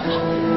Perdesini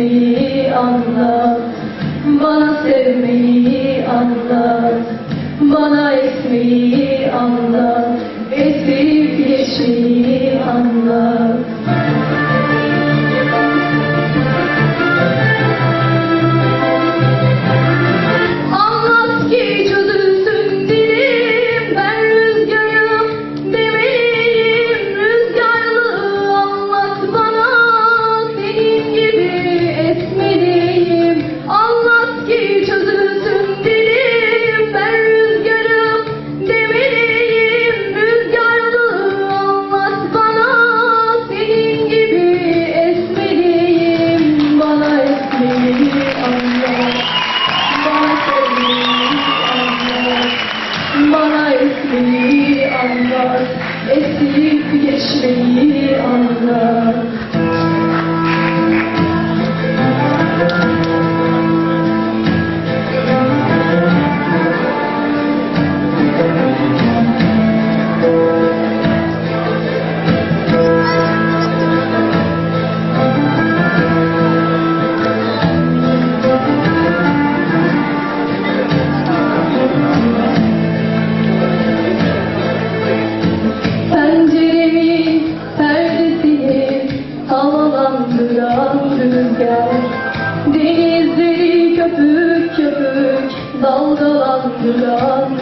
Bana etmeyi anlat. Bana sevmeyi anlat. Bana etmeyi anlat anlat,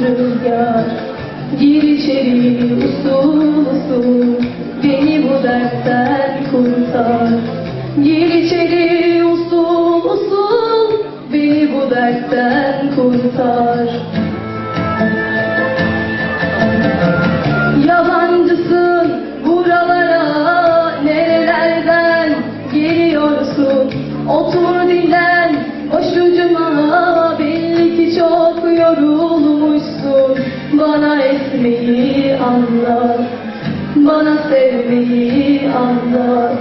rüzgar. Gir içeri usul usul. Beni bu dertten kurtar. Gir içeri usul usul. Beni bu dertten kurtar anlat bana sevmeyi anlat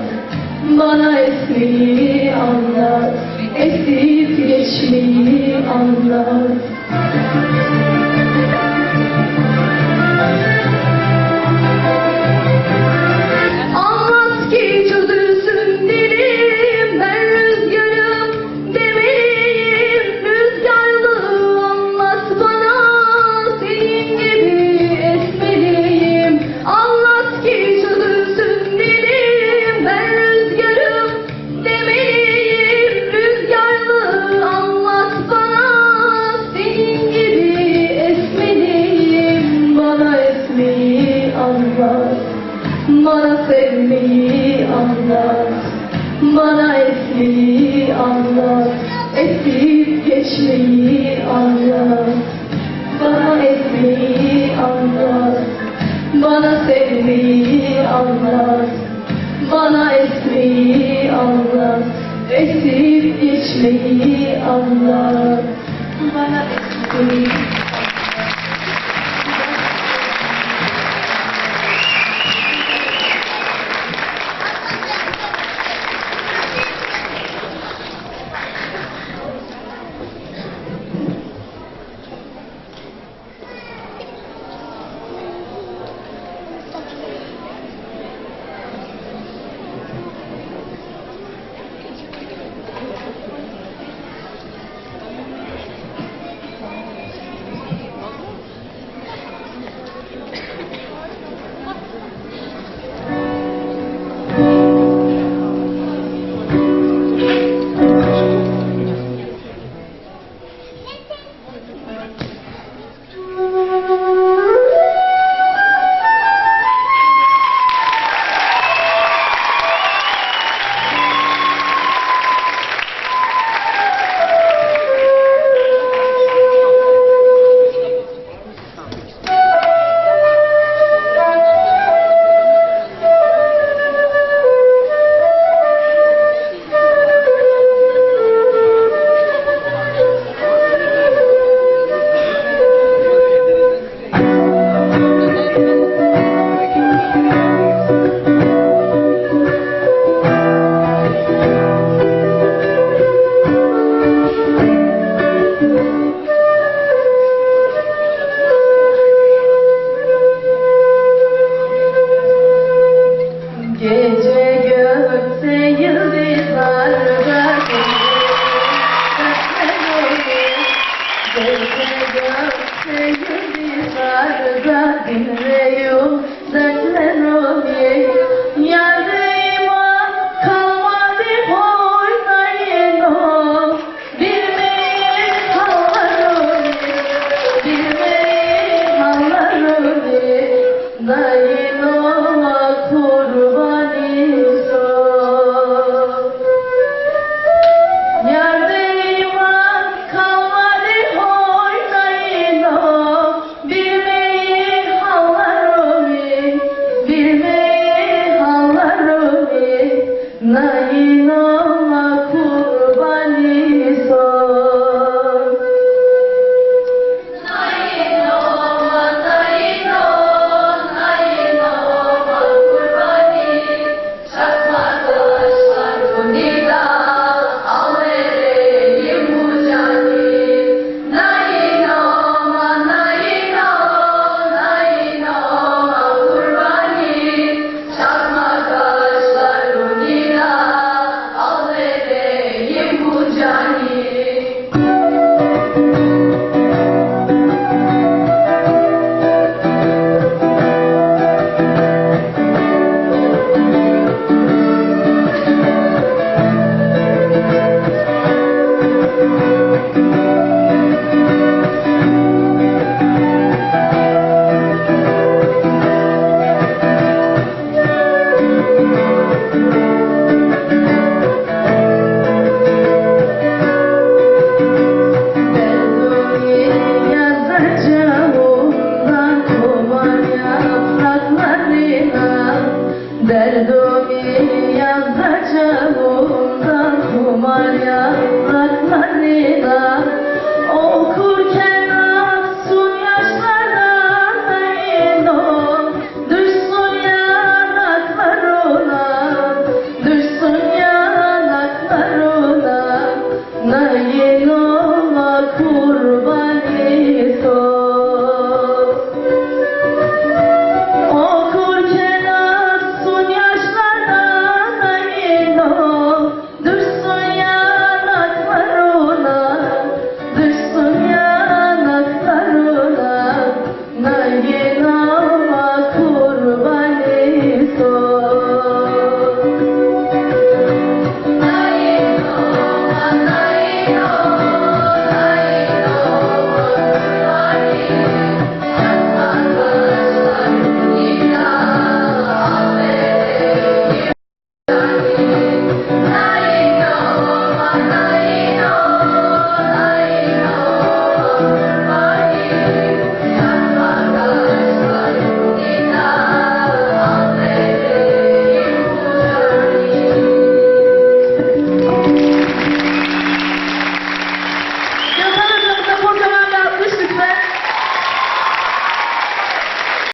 Bana etmeyi anlat Esip geçmeyi Anlat Geçmeyi anlat Bana etmeyi